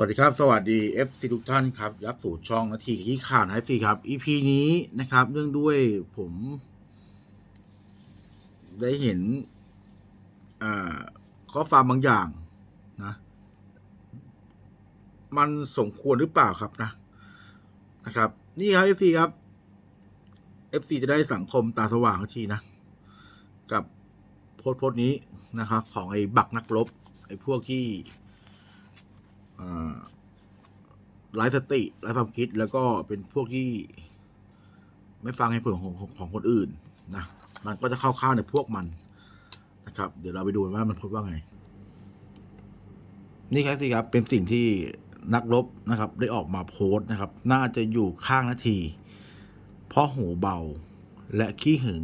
สวัสดีครับ สวัสดี FC ทุกท่านครับยับสู่ช่องนาทีที่ข่าวนะ FC ครับ EP นี้นะครับเนื่องด้วยผม ได้เห็นข้อความบางอย่างนะ มันสมควรหรือเปล่าครับนะนะครับ นี่ครับ FC ครับ FC จะได้สังคมตาสว่างทีนะ กับโพสต์โพสต์นี้นะครับ ของไอ้บักนักรบไอ้พวกที่ ไร้สติไร้ความคิดแล้วก็เป็นพวกที่ไม่ฟังให้ผลของของของคนอื่นนะมันก็จะเข้าข้างในพวกมันนะครับ เดี๋ยวเราไปดูว่ามันพูดว่าไง นี่ครับสิครับเป็นสิ่งที่นักรบนะครับ ได้ออกมาโพสต์นะครับ น่าจะอยู่ข้างนาที เพราะหูเบาและขี้หึง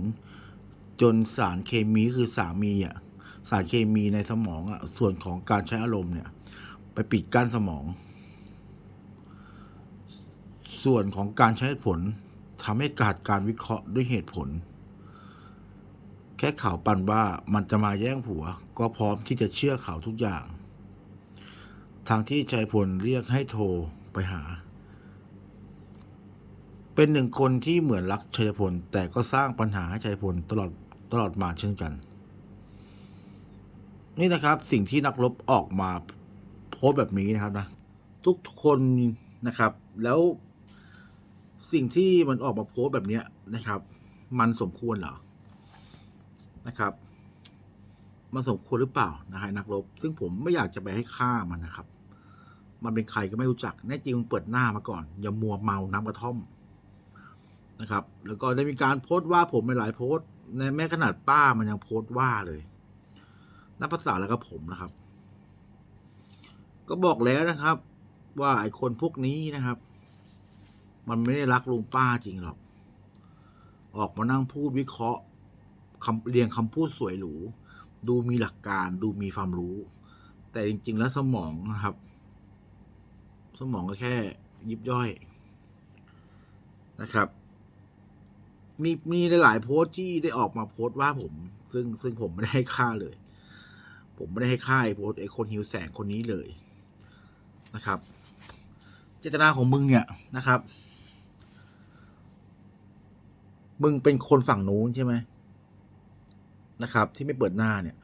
จนสารเคมีคือสามีอะสารเคมีในสมองอะส่วนของการใช้อารมณ์เนี่ย ไปปิดกั้นสมอง ส่วนของการใช้ผลทำให้ขาดการวิเคราะห์ด้วยเหตุผล แค่ข่าวปั่นว่ามันจะมาแย่งผัว ก็พร้อมที่จะเชื่อข่าวทุกอย่าง ทางที่ชัยพลเรียกให้โทรไปหา เป็นหนึ่งคนที่เหมือนรักชัยพล แต่ก็สร้างปัญหาให้ชัยพลตลอดตลอดมาเช่นกัน นี่นะครับสิ่งที่นักรบออกมา โพสต์แบบนี้นะครับนะทุกคนนะครับ แล้วสิ่งที่มันออกมาโพสต์แบบนี้นะครับ มันสมควรเหรอนะครับ มันสมควรหรือเปล่านะฮะนักรบ ซึ่งผมไม่อยากจะไปให้ค่ามันนะครับ มันเป็นใครก็ไม่รู้จักแน่จริงเปิดหน้ามาก่อน อย่ามัวเมาน้ำกระท่อมนะครับ แล้วก็ได้มีการโพสต์ว่าผมในหลายโพสต์ในแม้ขนาดป้ามันยังโพสต์ว่าเลยนับภาษาแล้วก็ผมนะครับ ก็บอกแล้วนะครับ ว่าไอ้คนพวกนี้นะครับ มันไม่ได้รักลุงป้าจริงหรอก ออกมานั่งพูดวิเคราะห์คำเรียงคำพูดสวยหรู ดูมีหลักการดูมีความรู้ แต่จริง ๆ แล้วสมองนะครับ สมองก็แค่ยิบย่อยนะครับ มีมีหลายโพสต์ที่ได้ออกมาโพสต์ว่าผม ซึ่งซึ่งผมไม่ได้ให้ค่าเลย ผมไม่ได้ให้ค่าไอ้โพสต์ไอ้คนหิวแสงคนนี้เลย นะครับ เจตนาของมึงเนี่ยนะครับ มึงเป็นคนฝั่งนู้นใช่ไหมนะครับ ที่ไม่เปิดหน้าเนี่ย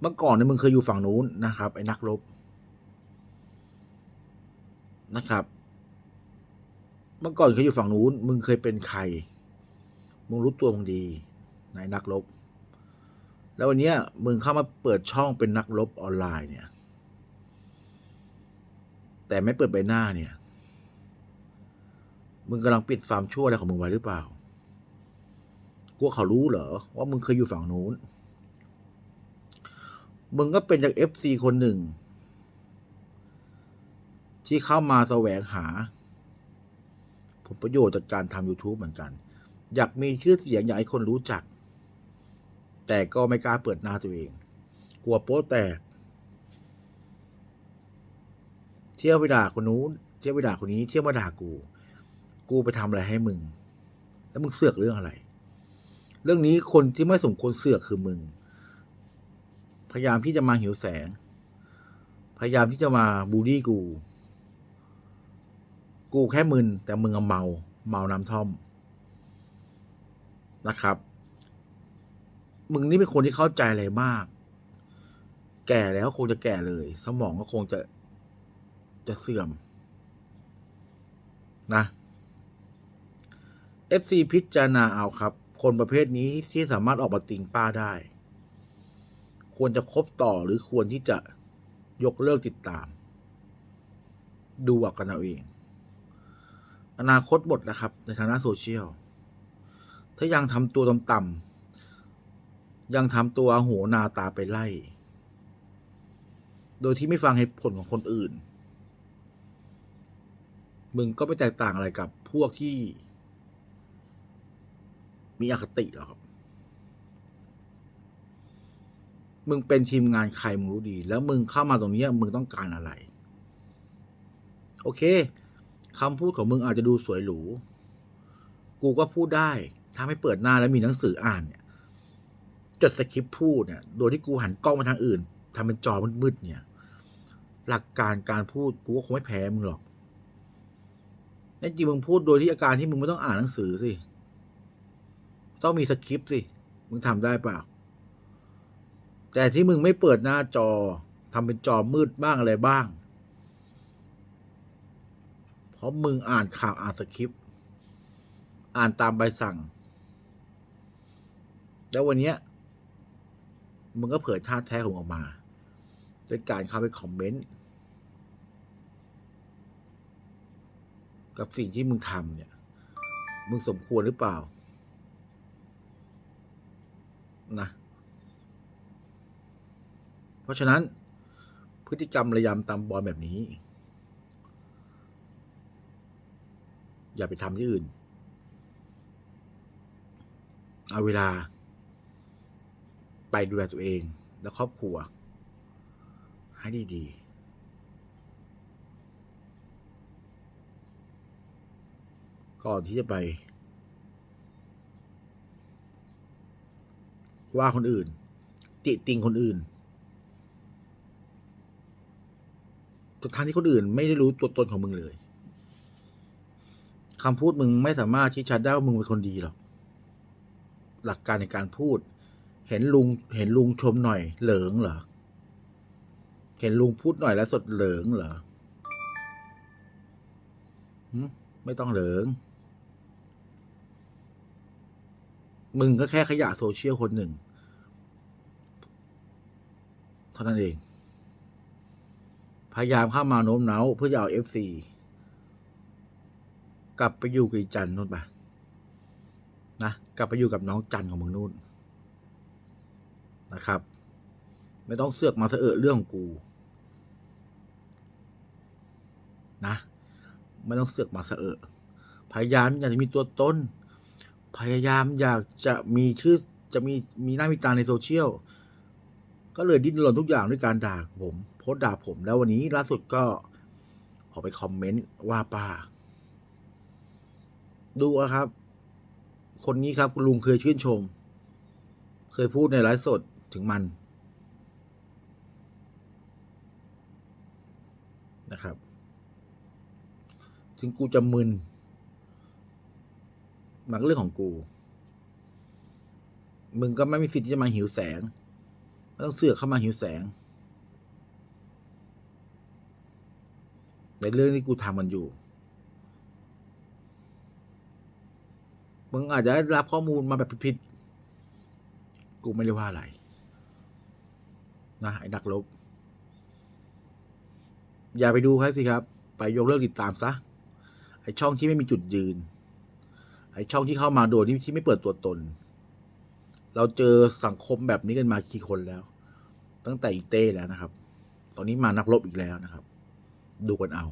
เมื่อก่อนเนี่ยมึงเคยอยู่ฝั่งนู้นนะครับ ไอ้นักรบนะครับ เมื่อก่อนเคยอยู่ฝั่งนู้น มึงเคยเป็นใคร มึงรู้ตัวมึงดีในนักรบ แล้ววันนี้มึงเข้ามาเปิดช่องเป็นนักรบออนไลน์เนี่ย แต่ไม่เปิดใบหน้าเนี่ย มึงกำลังปิดฟาร์มชั่วอะไรของมึงไว้หรือเปล่ากลัวเขารู้เหรอ ว่ามึงเคยอยู่ฝั่งนู้น มึงก็เป็นจากเอฟซีคนหนึ่ง ที่เข้ามาแสวงหา ผลประโยชน์จากการทำ YouTube เหมือนกัน อยากมีชื่อเสียงอยากให้คนรู้จัก แต่ก็ไม่กล้าเปิดหน้าตัวเอง กลัวโป๊แตก เที่ยวไปด่าคนนู้นเที่ยวไปด่าคนนี้ เที่ยวมาด่ากู กูไปทำอะไรให้มึง แล้วมึงเสือกเรื่องอะไร เรื่องนี้คนที่ไม่สมควรเสือกคือมึง พยายามที่จะมาหิวแสง พยายามที่จะมาบูลลี่กู กูแค่มึนแต่มึงเมา เมาน้ำท่อมนะครับ มึงนี่เป็นคนที่เข้าใจอะไรมาก แก่แล้วคงจะแก่เลย สมองก็คงจะ จะเสื่อม นะ FC พิจารณาเอาครับ คนประเภทนี้ที่สามารถออกมาติงป้าได้ ควรจะคบต่อหรือควรที่จะยกเลิกติดตาม ดูเอากันเอาเอง อนาคตหมดนะครับ ในทางด้านโซเชียล ถ้ายังทำตัวต่ำๆยังทำตัวโหนาตาไปไล่ โดยที่ไม่ฟังเหตุผลของคนอื่น มึงก็ไม่แตกต่างอะไรกับพวกที่ มีอคติหรอกครับ มึงเป็นทีมงานใครมึงรู้ดี แล้วมึงเข้ามาตรงนี้มึงต้องการอะไร โอเคคำพูดของมึงอาจจะดูสวยหรู กูก็พูดได้ ถ้าไม่เปิดหน้าแล้วมีหนังสืออ่านเนี่ย จดสคริปต์พูดเนี่ย โดยที่กูหันกล้องมาทางอื่นทำเป็นจอมืดๆเนี่ย หลักการการพูดกูก็คงไม่แพ้มึงหรอก แต่จริงมึงพูดโดยที่อาการที่มึงไม่ต้องอ่านหนังสือสิ ต้องมีสคริปต์สิ มึงทำได้เปล่า แต่ที่มึงไม่เปิดหน้าจอทำเป็นจอมืดบ้างอะไรบ้าง เพราะมึงอ่านข่าวอ่านสคริปต์ อ่านตามใบสั่ง แล้ววันเนี้ยมึงก็เผยท่าแท้ของออกมา ด้วยการเข้าไปคอมเมนต์ กับสิ่งที่มึงทำเนี่ย มึงสมควรหรือเปล่า นะ เพราะฉะนั้น พฤติกรรมระยำตามบอลแบบนี้ อย่าไปทำที่อื่น เอาเวลา ไปดูแลตัวเองและครอบครัว ให้ดีๆ ก่อนที่จะไป ว่าคนอื่น ติติงคนอื่นทุกทางที่คนอื่นไม่ได้รู้ตัวตนของมึงเลยคำพูดมึงไม่สามารถชี้ชัดได้ว่ามึงเป็นคนดีหรอก หลักการในการพูด เห็นลุง เห็นลุงชมหน่อย เหลิงเหรอ เห็นลุงพูดหน่อยแล้วสดเหลิงเหรอไม่ต้องเหลิง มึงก็แค่ขยะโซเชียลคนหนึ่ง เท่านั้นเอง พยายามเข้ามาโน้มน้าวเพื่อจะเอาเอฟซีกลับไปอยู่กับจันนู่นไปนะกลับไปอยู่กับน้องจันของมึงนู่นนะครับ ไม่ต้องเสือกมาเสอะเรื่องกู นะ ไม่ต้องเสือกมาเสอะพยายามอยากจะมีตัวตน พยายามอยากจะมีชื่อจะมีมีหน้ามีตาในโซเชียล ก็เลยดิ้นรนทุกอย่างด้วยการด่าผม โพสต์ด่าผมแล้ววันนี้ล่าสุดก็ออกไปคอมเมนต์ว่าป้า ดูอะครับ คนนี้ครับลุงเคยชื่นชม เคยพูดในไลฟ์สดถึงมันนะครับ ถึงกูจะมึน มันก็เรื่องของกู มึงก็ไม่มีสิทธิ์ที่จะมาหิวแสงไม่ต้องเสือกเข้ามาหิวแสง ในเรื่องที่กูทำมันอยู่ มึงอาจจะได้รับข้อมูลมาแบบผิดๆ กูไม่ได้ว่าอะไร นะไอ้นักลบ อย่าไปดูครับสิครับ ไปยกเลิกติดตามซะ ไอช่องที่ไม่มีจุดยืน ไอช่องที่เข้ามาโดยที่ที่ไม่เปิดตัวตน เราเจอสังคมแบบนี้กันมากี่คนแล้ว ตั้งแต่อีเต้แล้วนะครับ ตอนนี้มานักรบอีกแล้วนะครับ ดูกันเอา